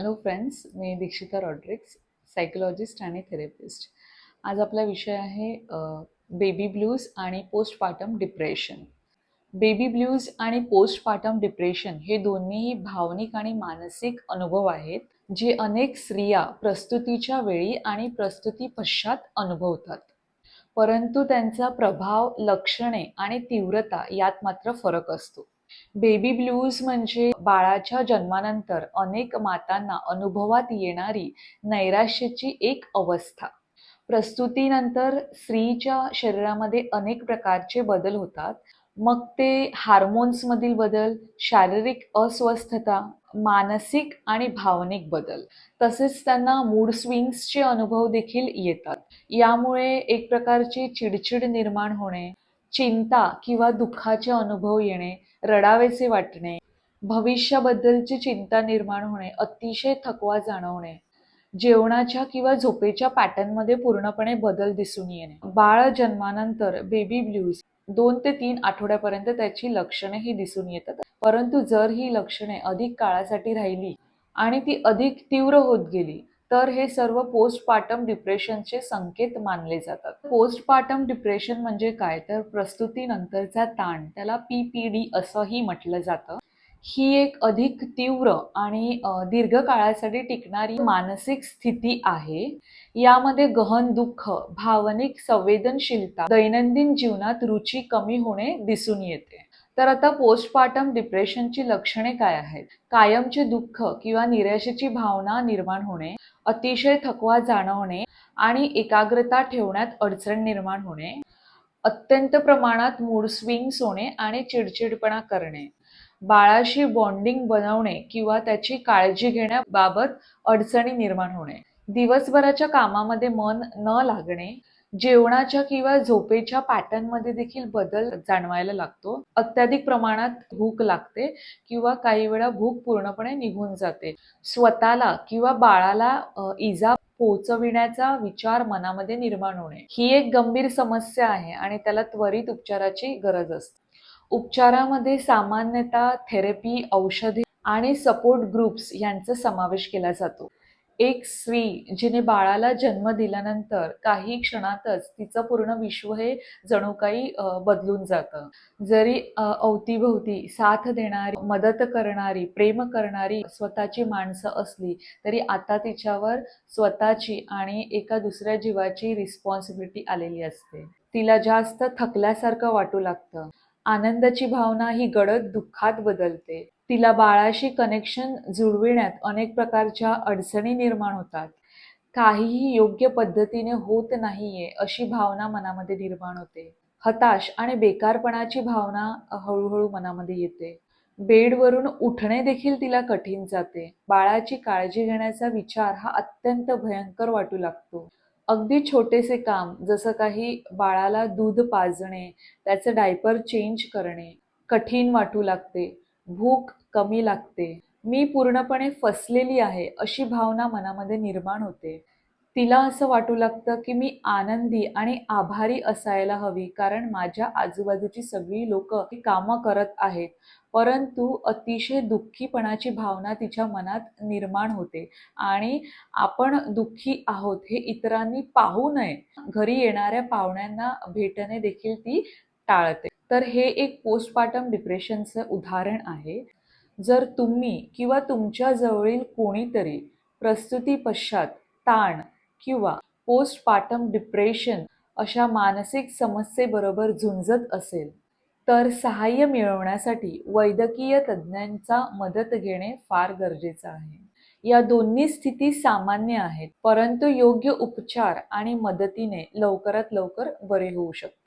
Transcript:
Hello friends मी Dikshita Rodrigues psychologist आणि therapist आज आपला विषय आहे बेबी ब्ल्यूज आणि पोस्टपार्टम डिप्रेशन बेबी ब्ल्यूज आणि पोस्टपार्टम डिप्रेशन हे दोन्हीही भावनिक आणि मानसिक अनुभव आहेत जे अनेक स्त्रिया प्रस्तुतीच्या वेळी आणि प्रस्तुती पश्चात अनुभवतात. परंतु त्यांचा प्रभाव लक्षणे आणि तीव्रता यात मात्र फरक असतो. बेबी ब्लूज म्हणजे बाळाच्या जन्मानंतर अनेक मातांना अनुभवात येणारी नैराश्याची एक अवस्था. प्रस्तुतीनंतर स्त्रीच्या शरीरामध्ये अनेक प्रकारचे बदल होतात. मग ते हार्मोन्समधील बदल शारीरिक अस्वस्थता मानसिक आणि भावनिक बदल. तसेच त्यांना मूड स्विंग्सचे अनुभव देखील येतात. यामुळे एक प्रकारची चिडचिड निर्माण होणे चिंता किंवा दुःखाचे अनुभव येणे रडावेसे वाटणे भविष्याबद्दलची चिंता निर्माण होणे अतिशय थकवा जाणवणे जेवणाच्या किंवा झोपेच्या पॅटर्नमध्ये पूर्णपणे बदल दिसून येणे. बाळ जन्मानंतर बेबी ब्ल्यूज दोन ते तीन आठवड्यापर्यंत त्याची लक्षणे ही दिसून येतात. परंतु जर ही लक्षणे अधिक काळासाठी राहिली आणि ती अधिक तीव्र होत गेली तर हे सर्व पोस्टपार्टम डिप्रेशनचे संकेत मानले जातात. पोस्टपार्टम डिप्रेशन म्हणजे काय? तर प्रस्तुतीनंतरचा ताण त्याला पी पी डी असंही म्हटलं जातं. ही एक अधिक तीव्र आणि दीर्घ काळासाठी टिकणारी मानसिक स्थिती आहे. यामध्ये गहन दुःख भावनिक संवेदनशीलता दैनंदिन जीवनात रुची कमी होणे दिसून येते. तर आता पोस्टपार्टम डिप्रेशनची लक्षणे काय आहेत? कायमचे दुःख किंवा निराशेची भावना निर्माण होणे अतिशय थकवा जाणवणे आणि एकाग्रता ठेवण्यात अडचण निर्माण होणे अत्यंत प्रमाणात मूड स्विंग्स होणे आणि चिडचिडपणा करणे बाळाशी बॉन्डिंग बनवणे किंवा त्याची काळजी घेण्याबाबत अडचणी निर्माण होणे दिवसभराच्या कामामध्ये मन न लागणे जेवणाच्या किंवा झोपेच्या पॅटर्नमध्ये देखील बदल जाणवायला लागतो. अत्याधिक प्रमाणात भूक लागते किंवा काही वेळा भूक पूर्णपणे निघून जाते. स्वतःला किंवा बाळाला इजा पोहोचविण्याचा विचार मनामध्ये निर्माण होणे ही एक गंभीर समस्या आहे आणि त्याला त्वरित उपचाराची गरज असते. उपचारामध्ये सामान्यतः थेरपी औषधे आणि सपोर्ट ग्रुप्स यांचा समावेश केला जातो. एक स्त्री जिने बाळाला जन्म दिल्यानंतर काही क्षणातच तिचं पूर्ण विश्व हे जणू काही बदलून जातं. जरी अवतीभोवती साथ देणारी मदत करणारी प्रेम करणारी स्वतःची माणसं असली तरी आता तिच्यावर स्वतःची आणि एका दुसऱ्या जीवाची रिस्पॉन्सिबिलिटी आलेली असते. तिला जास्त थकल्यासारखं वाटू लागतं. आनंदाची भावना ही गडद दुःखात बदलते. तिला बाळाशी कनेक्शन जुळविण्यात अनेक प्रकारच्या अडचणी निर्माण होतात. काहीही योग्य पद्धतीने होत नाहीये अशी भावना मनामध्ये निर्माण होते. हताश आणि बेकारपणाची भावना हळूहळू मनामध्ये येते. बेडवरून उठणे देखील तिला कठीण जाते. बाळाची काळजी घेण्याचा विचार हा अत्यंत भयंकर वाटू लागतो. अगदी छोटेसे काम जसं काही बाळाला दूध पाजणे त्याचं डायपर चेंज करणे कठीण वाटू लागते. भूक कमी लागते. मी पूर्णपणे फसलेली आहे अशी भावना मनामध्ये निर्माण होते. तिला असं वाटू लागतं की मी आनंदी आणि आभारी असायला हवी कारण माझ्या आजूबाजूची सगळी लोक कामं करत आहेत. परंतु अतिशय दुःखीपणाची भावना तिच्या मनात निर्माण होते. आणि आपण दुःखी आहोत हे इतरांनी पाहू नये. घरी येणाऱ्या पाहुण्यांना भेटणे देखील ती टाळते. तर हे एक पोस्टपार्टम डिप्रेशनचं उदाहरण आहे. जर तुम्ही किंवा तुमच्या जवळील कोणीतरी प्रस्तुती पश्चात ताण किंवा पोस्टपार्टम डिप्रेशन अशा मानसिक समस्येबरोबर झुंजत असेल तर सहाय्य मिळवण्यासाठी वैद्यकीय तज्ज्ञांचा मदत घेणे फार गरजेचं आहे. या दोन्ही स्थिती सामान्य आहेत परंतु योग्य उपचार आणि मदतीने लवकरात लवकर बरे होऊ शकतात.